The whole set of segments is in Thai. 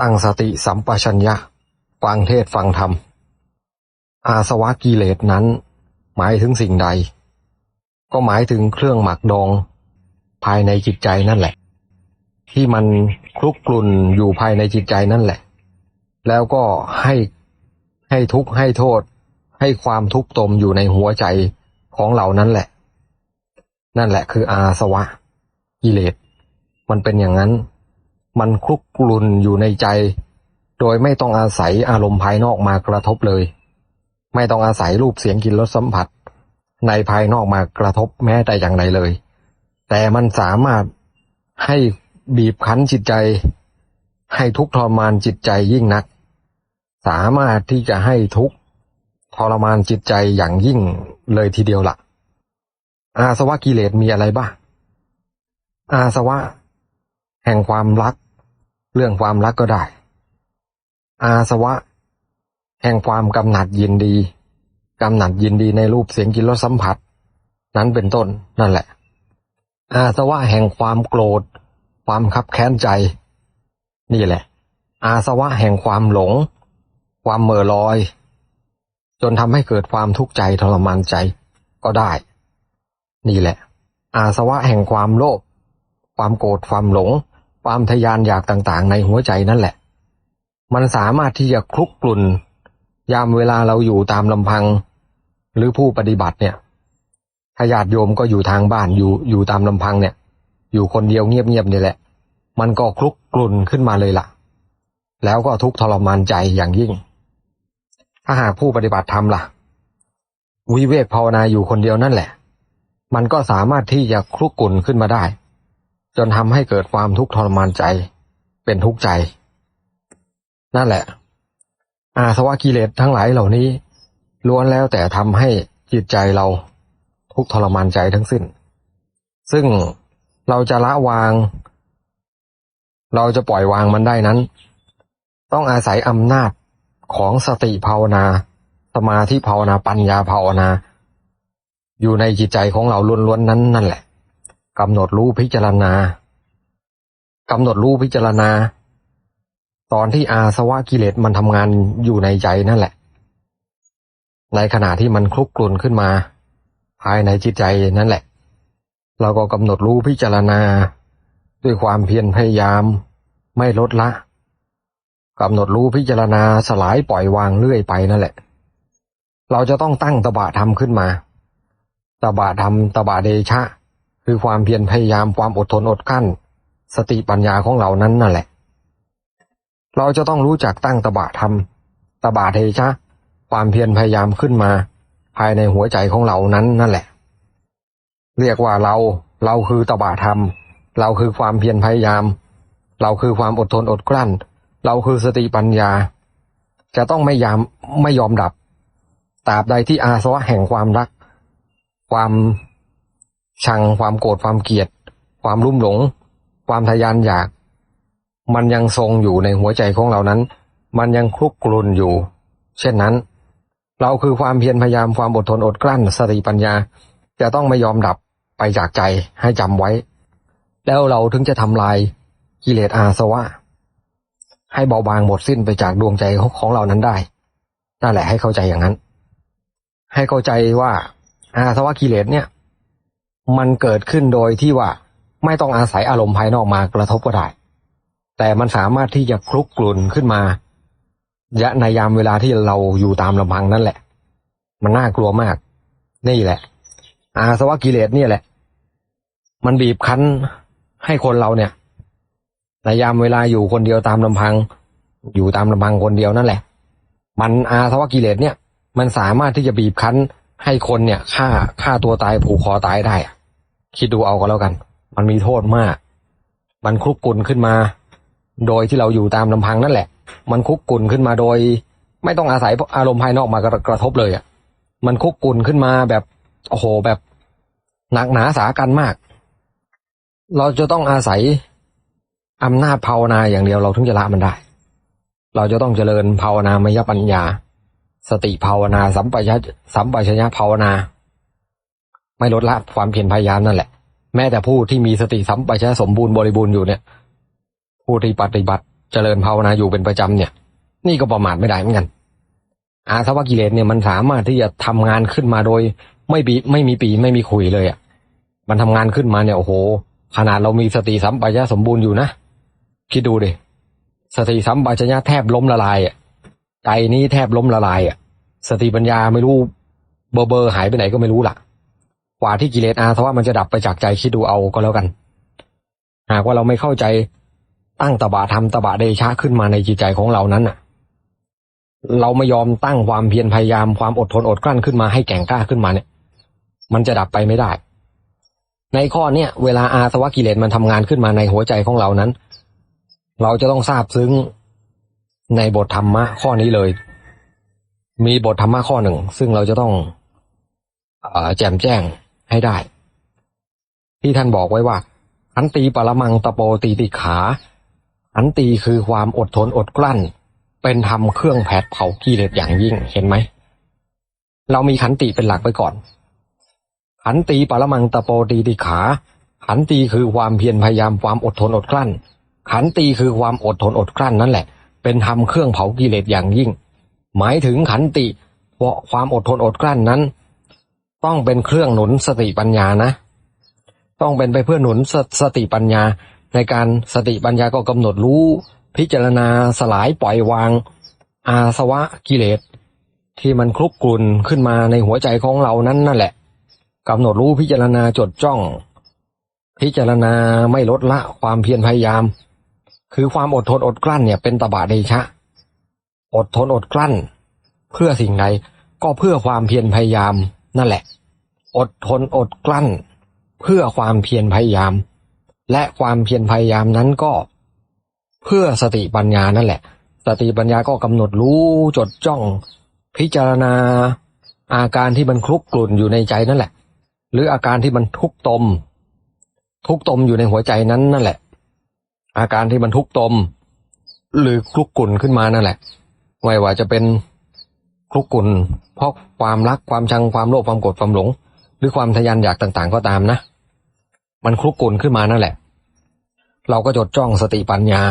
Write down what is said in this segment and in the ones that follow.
ตั้งสติสัมปชัญญะ ฟังเทศฟังธรรม อาสวะกิเลสนั้น หมายถึงสิ่งใด ก็หมายถึงเครื่องหมักดอง ภายในจิตใจนั่นแหละ ที่มันคลุกกลุ่นอยู่ภายในจิตใจนั่นแหละ แล้วก็ให้ให้ทุกข์ให้โทษ ให้ความทุกข์ตมอยู่ในหัวใจของเรานั่นแหละ นั่นแหละคืออาสวะกิเลส มันเป็นอย่างนั้น มันคลุกกลุ่นอยู่ในใจ โดยไม่ต้องอาศัยอารมณ์ภายนอกมากระทบเลย ไม่ต้องอาศัยรูปเสียงกลิ่นรสสัมผัส ในภายนอกมากระทบแม้แต่อย่างใดเลย แต่มันสามารถให้บีบคั้นจิตใจ ให้ทุกทรมานจิตใจยิ่งนัก สามารถที่จะให้ทุกทรมานจิตใจอย่างยิ่งเลยทีเดียวละ่ะ อาสวะกิเลสมีอะไรบ้าง อาสวะ แห่งความรัก เรื่องความรักก็ได้ อาสวะ แห่งความกำหนัดยินดี กำหนัดยินดีในรูปเสียงกลินรสสัมผัส นั้นเป็นต้นนั่นแหละ อาสวะแห่งความโกรธ ความคับแค้นใจ นี่แหละ อาสวะแห่งความหลง ความเมื่อลอย จนทำให้เกิดความทุกข์ใจทรมานใจก็ได้ นี่แหละ อาสวะแห่งความโลภความโกรธความหลง ความทยานอยากต่างๆ ในหัวใจนั่นแหละ มันสามารถที่จะคลุกกลุ่น ยามเวลาเราอยู่ตามลำพัง หรือผู้ปฏิบัติเนี่ยถ้าญาติโยมก็อยู่ทางบ้านอยู่อยู่ตามลำพังเนี่ย อยู่คนเดียวเงียบๆนี่แหละ มันก็คลุกกลุ่นขึ้นมาเลยล่ะ แล้วก็ทุกทรมานใจอย่างยิ่ง ถ้าหากผู้ปฏิบัติธรรมล่ะ วิเวกภาวนาอยู่คนเดียวนั่นแหละ มันก็สามารถที่จะคลุกกลุ่นขึ้นมาได้ จนทำให้เกิดความทุกข์ทรมานใจ เป็นทุกข์ใจ นั่นแหละ อาสวะกิเลสทั้งหลายเหล่านี้ ล้วนแล้วแต่ทำให้จิตใจเราทุกข์ทรมานใจทั้งสิ้น ซึ่งเราจะละวาง เราจะปล่อยวางมันได้นั้น ต้องอาศัยอำนาจของสติภาวนา สมาธิภาวนา ปัญญาภาวนา อยู่ในจิตใจของเราล้วนๆนั้นนั่นแหละ กำหนดรู้พิจารณากำหนดรู้พิจารณา ตอนที่อาสวะกิเลสมันทำงานอยู่ในใจนั่นแหละ ในขณะที่มันคลุกกลุ่นขึ้นมา ภายในจิตใจนั่นแหละ เราก็กำหนดรู้พิจารณา ด้วยความเพียรพยายาม ไม่ลดละกำหนดรู้พิจารณาสลายปล่อยวางเรื่อยไปนั่นแหละ เราจะต้องตั้งตบะธรรมขึ้นมา ตบะธรรมตบะเดชะ คือความเพียรพยายามความอดทนอดกั้น สติปัญญาของเรานั้นนั่นแหละ เราจะต้องรู้จักตั้งตบะธรรมตบะเทชะ ความเพียรพยายามขึ้นมา ภายในหัวใจของเรานั้นนั่นแหละ เรียกว่าเราเราคือตบะธรรม เราคือความเพียรพยายาม เราคือความอดทนอดกลั้น เราคือสติปัญญา จะต้องไม่ยามไม่ยอมดับตราบใดที่อาสวะแห่งความรัก ความ ชังความโกรธความเกลียด ความรุ่มหลง ความทยานอยาก มันยังทรงอยู่ในหัวใจของเรานั้น มันยังคลุกกลุ่นอยู่ เช่นนั้น เราคือความเพียรพยายามความอดทนอดกลั้นสติปัญญา จะต้องไม่ยอมดับไปจากใจให้จำไว้ แล้วเราถึงจะทำลายกิเลสอาสวะ ให้เบาบางหมดสิ้นไปจากดวงใจของเรานั้นได้นั่นแหละให้เข้าใจอย่างนั้น ให้เข้าใจว่าอาสวะกิเลสเนี่ย มันเกิดขึ้นโดยที่ว่าไม่ต้องอาศัยอารมณ์ภายนอกมากระทบก็ได้ แต่มันสามารถที่จะคลุกกลุ่นขึ้นมายะในยามเวลาที่เราอยู่ตามลำพังนั่นแหละ มันน่ากลัวมาก นี่แหละ อาสวะกิเลสเนี่ยแหละ มันบีบคั้นให้คนเราเนี่ย ในยามเวลาอยู่คนเดียวตามลำพัง อยู่ตามลำพังคนเดียวนั่นแหละ มันอาสวะกิเลสเนี่ย มันสามารถที่จะบีบคั้น ให้คนเนี่ยฆ่าฆ่าตัวตายผูกคอตายได้คิดดูเอาก็แล้วกัน มันมีโทษมาก มันคุกกุนขึ้นมา โดยที่เราอยู่ตามลำพังนั่นแหละ มันคุกกุนขึ้นมาโดย ไม่ต้องอาศัยอารมณ์ภายนอกมากระกระทบเลยอะ มันคุกกุนขึ้นมาแบบโอ้โหแบบหนักหนาสากันมาก เราจะต้องอาศัยอำนาจภาวนาอย่างเดียวเราถึงจะละมันได้ เราจะต้องเจริญภาวนามยปัญญา สติภาวนา สัมปชัญญะสัมปชัญญะภาวนา ไม่ลดละความเพียรพยายามนั่นแหละ แม้แต่ผู้ที่มีสติสัมปชัญญะสมบูรณ์บริบูรณ์อยู่เนี่ย ผู้ที่ปฏิบัติเจริญภาวนาอยู่เป็นประจำเนี่ย นี่ก็ประมาทไม่ได้เหมือนกัน อาสวะกิเลสเนี่ยมันสามารถที่จะทำงานขึ้นมาโดย ไม่ปีไม่มีปีไม่มีคุยเลยอะ มันทำงานขึ้นมาเนี่ยโอ้โห ขนาดเรามีสติสัมปชัญญะสมบูรณ์อยู่นะคิดดูดิสติสัมปชัญญะแทบล้มละลายอะ ใจนี้แทบล้มละลายอะ สติปัญญาไม่รู้เบอร์เบอร์หายไปไหนก็ไม่รู้ล่ะ กว่าที่กิเลสอาสวะมันจะดับไปจากใจคิดดูเอาก็แล้วกัน หากว่าเราไม่เข้าใจตั้งตบะธรรมตบะเดชะขึ้นมาในจิตใจของเรานั้นน่ะ เราไม่ยอมตั้งความเพียรพยายามความอดทนอดกลั้นขึ้นมาให้แก่งกล้าขึ้นมาเนี่ย มันจะดับไปไม่ได้ ในข้อเนี้ยเวลาอาสวะกิเลสมันทำงานขึ้นมาในหัวใจของเรานั้น เราจะต้องทราบซึ้ง ในบทธรรมะข้อนี้เลย มีบทธรรมะข้อหนึ่ง ซึ่งเราจะต้องอแจมแจ้งให้ได้ ที่ท่านบอกไว้ว่าขันตีปรมังตะโปตีติขาขันตีคือความอดทนอดกลั้น เป็นธรรมเครื่องแผดเผากิเลสอย่างยิ่งเห็นไหม เรามีขันติเป็นหลักไปก่อน ขันตีปรมังตะโปตีติขา ขันตีคือความเพียรพยายามความอดทนอดกลั้น ขันตีคือความอดทนอดกลั้นนั่นแหละ เป็นธรรมเครื่องเผากิเลสอย่างยิ่ง หมายถึงขันติเพราะความอดทนอดกลั้นนั้น ต้องเป็นเครื่องหนุนสติปัญญานะ ต้องเป็นไปเพื่อหนุนสสติปัญญาในการสติปัญญาก็กำหนดรู้ พิจารณาสลายปล่อยวาง อาสวะกิเลส ที่มันคลุกกลุ่นขึ้นมาในหัวใจของเรานั้นนั่นแหละกำหนดรู้พิจารณาจดจ้อง พิจารณาไม่ลดละความเพียรพยายาม คือความอดทนอดกลั้นเนี่ยเป็นตบะเดชะ อดทนอดกลั้น เพื่อสิ่งใดก็เพื่อความเพียรพยายามนั่นแหละ อดทนอดกลั้น เพื่อความเพียรพยายาม และความเพียรพยายามนั้นก็ เพื่อสติปัญญานั่นแหละ สติปัญญาก็กำหนดรู้จดจ้อง พิจารณา อาการที่มันคลุกกลุ่นอยู่ในใจนั่นแหละ หรืออาการที่มันทุกตม ทุกตมอยู่ในหัวใจนั้นนั่นแหละ อาการที่มันทุกตม หรือคลุกกลุ่นขึ้นมานั่นแหละ ไม่ว่าจะเป็นคลุกกลุ่นเพราะความรักความชังความโลภความโกรธความหลง หรือความทะยานอยากต่างๆ ก็ตามนะ มันคลุกกลุ่นขึ้นมานั่นแหละ เราก็จดจ้องสติปัญญา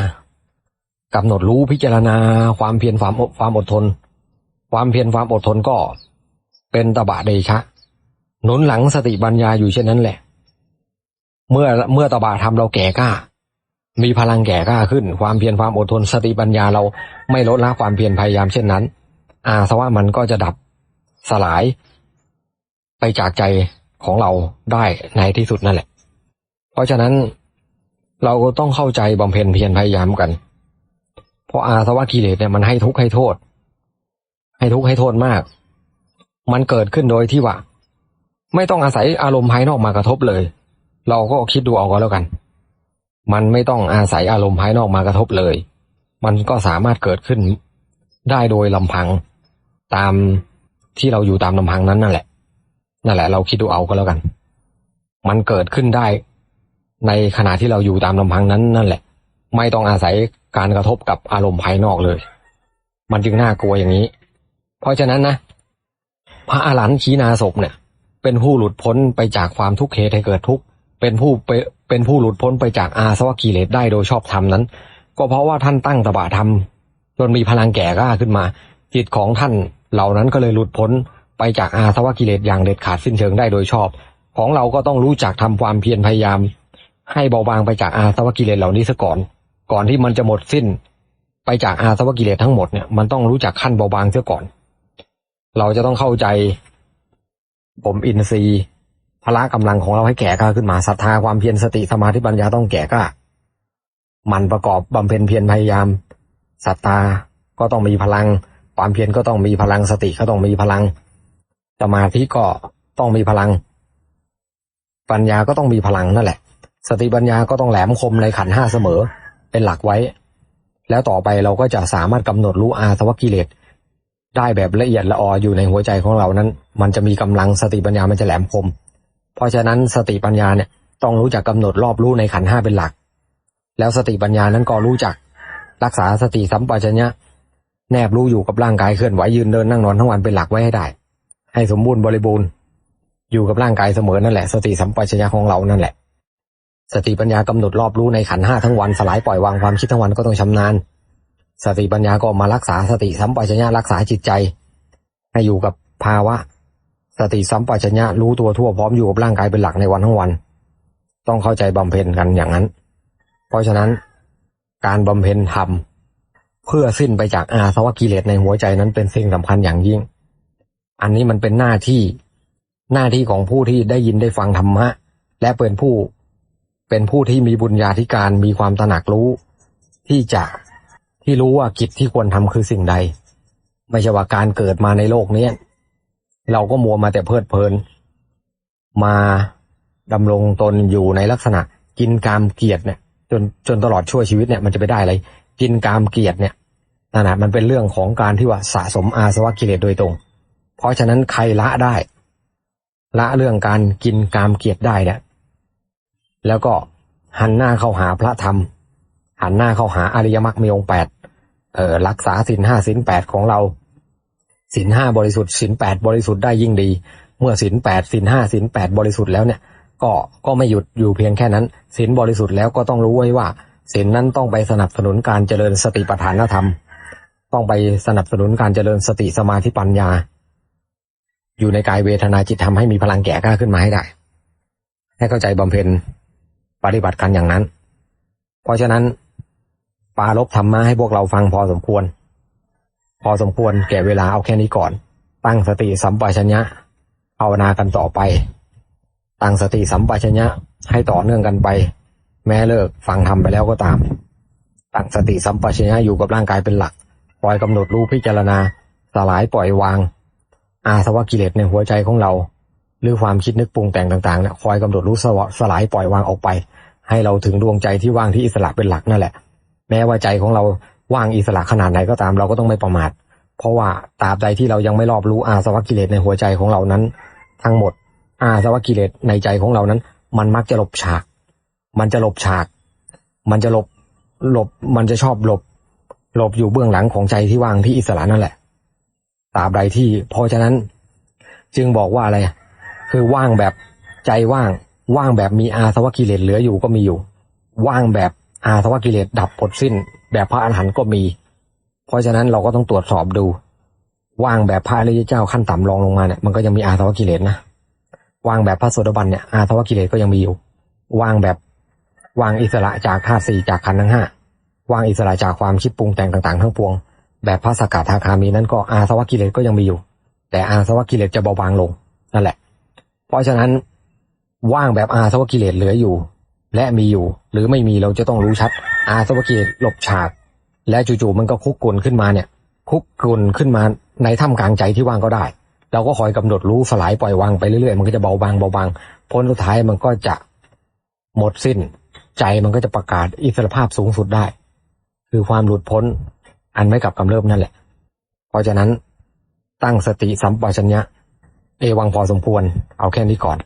กำหนดรู้พิจารณา ความเพียรความอดความอดทน ความเพียรความอดทนก็ เป็นตบะเดชะหนุนหลังสติปัญญาอยู่เช่นนั้นแหละ เมื่อเมื่อตบะทำเราแก่กล้า มีพลังแก่กล้าขึ้น ความเพียรความอดทนสติปัญญาเราไม่ลดละความเพียรพยายามเช่นนั้น อาสวะมันก็จะดับสลาย ไปจากใจของเราได้ในที่สุดนั่นแหละ เพราะฉะนั้นเราก็ต้องเข้าใจบำเพ็ญเพียรพยายามกัน เพราะอาสวะกิเลสเนี่ยมันให้ทุกข์ให้โทษ ให้ทุกข์ให้โทษมาก มันเกิดขึ้นโดยที่ว่า ไม่ต้องอาศัยอารมณ์ภายนอกมากระทบเลย เราก็คิดดูเอาก็แล้วกัน มันไม่ต้องอาศัยอารมณ์ภายนอกมากระทบเลย มันก็สามารถเกิดขึ้น ได้โดยลำพัง ตามที่เราอยู่ตามลำพังนั้นนั่นแหละ นั่นแหละ เราคิดดูเอาก็แล้วกัน มันเกิดขึ้นได้ ในขณะที่เราอยู่ตามลำพังนั้นนั่นแหละ ไม่ต้องอาศัยการกระทบกับอารมณ์ภายนอกเลย มันจึงน่ากลัวอย่างนี้ เพราะฉะนั้นนะพระอาหารหันต์ขีณาศพเนี่ย เป็นผู้หลุดพ้นไปจากความทุกข์เหตุให้เกิดทุกข์ เป็นผู้เป็นผู้หลุดพ้นไปจากอาสวะกิเลสได้โดยชอบธรรมนั้น ก็เพราะว่าท่านตั้งตบะธรรมจนมีพลังแก่กล้าขึ้นมา จิตของท่านเหล่านั้นก็เลยหลุดพ้นไปจากอาสวะกิเลสอย่างเด็ดขาดสิ้นเชิงได้โดยชอบ ของเราก็ต้องรู้จักทำความเพียรพยายาม ให้เบาบางไปจากอาสวะกิเลสเหล่านี้ซะก่อน ก่อนที่มันจะหมดสิ้น ไปจากอาสวะกิเลสทั้งหมดเนี่ยมันต้องรู้จักขั้นเบาบางเสียก่อน เราจะต้องเข้าใจ ผมอินทรีย์ พละกำลังของเราให้แก่กล้าขึ้นมาศรัทธาความเพียรสติสมาธิปัญญาต้องแก่กล้ามันประกอบบำเพ็ญเพียรพยายามศรัทธาก็ต้องมีพลัง ความเพียรก็ต้องมีพลังสติก็ต้องมีพลังสมาธิก็ต้องมีพลัง ปัญญาก็ต้องมีพลังนั่นแหละ สติปัญญาก็ต้องแหลมคมในขันห้าเสมอ เป็นหลักไว้ แล้วต่อไปเราก็จะสามารถกำหนดรู้อาสวะกิเลสได้แบบละเอียดละอออยู่ในหัวใจของเรานั้น มันจะมีกำลังสติปัญญามันจะแหลมคม เพราะฉะนั้นสติปัญญาเนี่ยต้องรู้จักกำหนดรอบรู้ในขันห้าเป็นหลัก แล้วสติปัญญานั้นก็รู้จักรักษาสติสัมปชัญญะแนบรู้อยู่กับร่างกายเคลื่อนไหวยืนเดินนั่งนอนทั้งวันเป็นหลักไว้ให้ได้ ให้สมบูรณ์บริบูรณ์ อยู่กับร่างกายเสมอนั่นแหละ สติสัมปชัญญะของเรานั่นแหละ สติปัญญากำหนดรอบรู้ในขันห้าทั้งวันสลายปล่อยวางความคิดทั้งวันก็ต้องชำนาญ สติปัญญาก็มารักษาสติสัมปชัญญะรักษาจิตใจ ให้อยู่กับภาวะ สติสัมปชัญญะรู้ตัวทั่วพร้อมอยู่กับร่างกายเป็นหลักในวันทั้งวัน ต้องเข้าใจบำเพ็ญกันอย่างนั้น เพราะฉะนั้น การบำเพ็ญธรรมเพื่อสิ้นไปจากอาสวะกิเลสในหัวใจนั้นเป็นสิ่งสำคัญอย่างยิ่ง อันนี้มันเป็นหน้าที่หน้าที่ของผู้ที่ได้ยินได้ฟังธรรมะ และเป็นผู้เป็นผู้ที่มีบุญญาธิการมีความตระหนักรู้ ที่จะที่รู้ว่ากิจที่ควรทำคือสิ่งใด ไม่ใช่ว่าการเกิดมาในโลกเนี้ เราก็มัวมาแต่เพลิดเพลิน มาดำรงตนอยู่ในลักษณะ กินกามเกียรติเนี่ย จนจนตลอดชั่วชีวิตเนี่ยมันจะไปได้อะไร กินกามเกียรติเนี่ยนั่นแหะมันเป็นเรื่องของการที่ว่าสะสมอาสวะกิเลสโดยตรง เพราะฉะนั้นใครละได้ ละเรื่องการกินกามเกียรติได้เนี่ยแล้วก็หันหน้าเข้าหาพระธรรม หันหน้าเข้าหาอริยมรรคมีองค์แปดเอ่อรักษาสินห้าสินแปดของเรา สินห้าบริสุทธิ์สินแปดบริสุทธิ์ได้ยิ่งดี เมื่อสินแปดสินห้าสินแปดบริสุทธิ์แล้วเนี่ย ก็ก็ไม่หยุดอยู่เพียงแค่นั้นสินบริสุทธิ์แล้วก็ต้องรู้ไว้ว่าสินนั้นต้องไปสนับสนุนการเจริญสติปัฏฐานธรรม ต้องไปสนับสนุนการเจริญสติสมาธิปัญญา อยู่ในกายเวทนาจิตทำให้มีพลังแก่กล้าขึ้นมาให้ได้ ให้เข้าใจบำเพ็ญปฏิบัติกันอย่างนั้น เพราะฉะนั้นปาลบธรรมะให้พวกเราฟังพอสมควร พอสมควรแก่เวลาเอาแค่นี้ก่อน ตั้งสติสัมปชัญญะภาวนากันต่อไป ตั้งสติสัมปชัญญะให้ต่อเนื่องกันไป แม้เลิกฟังทำไปแล้วก็ตาม ตั้งสติสัมปชัญญะอยู่กับร่างกายเป็นหลักคอยกำหนดรู้พิจารณา สลายปล่อยวาง อาสวะกิเลสในหัวใจของเรา หรือความคิดนึกปรุงแต่งต่างๆเนี่ยคอยกำหนดรู้สวะสลายปล่อยวางออกไป ให้เราถึงดวงใจที่ว่างที่อิสระเป็นหลักนั่นแหละ แม้ว่าใจของเรา ว่างอิสระขนาดไหนก็ตามเราก็ต้องไม่ประมาท เพราะว่าตราบใดที่เรายังไม่รอบรู้อาสวะกิเลสในหัวใจของเรานั้น ทั้งหมด อาสวะกิเลสในใจของเรานั้น มันมักจะหลบฉาก มันจะหลบฉาก มันจะหลบหลบมันจะชอบหลบ หลบอยู่เบื้องหลังของใจที่ว่างที่อิสระนั่นแหละตราบใดที่เพราะฉะนั้น จึงบอกว่าอะไร คือว่างแบบใจว่าง ว่างแบบมีอาสวะกิเลสเหลืออยู่ก็มีอยู่ ว่างแบบอาสวะกิเลสดับหมดสิ้น แบบพระอรหันต์ก็มี เพราะฉะนั้นเราก็ต้องตรวจสอบดู ว่างแบบพระอริยเจ้าขั้นต่ำรองลงมาเนี่ยมันก็ยังมีอาสวะกิเลสนะว่างแบบพระโสดาบันเนี่ยอาสวะกิเลสก็ยังมีอยู่ ว่างแบบว่างอิสระจากธาตุสี่จากขันธ์ทั้งห้าว่างอิสระจากความคิดปรุงแต่งต่างๆ ทั้งปวง แบบพระสกทาคามีนั้นก็อาสวะกิเลสก็ยังมีอยู่ แต่อาสวะกิเลสจะเบาบางลงนั่นแหละ เพราะฉะนั้นว่างแบบอาสวะกิเลสเหลืออยู่ และมีอยู่ หรือไม่มีเราจะต้องรู้ชัด อาสวะกิเลสหลบฉาก และจู่ๆมันก็คุกกุนขึ้นมาเนี่ย คุกกุนขึ้นมาในถ้ำกลางใจที่ว่างก็ได้ เราก็คอยกำหนดรู้สลายปล่อยวางไปเรื่อยๆ มันก็จะเบาบางเบาบางพ้นสุดท้ายมันก็จะหมดสิ้น ใจมันก็จะประกาศอิสรภาพสูงสุดได้ คือความหลุดพ้น อันไม่กลับกำเริบนั่นแหละ เพราะฉะนั้นตั้งสติสัมปชัญญะ เอวังพอสมควร เอาแค่นี้ก่อน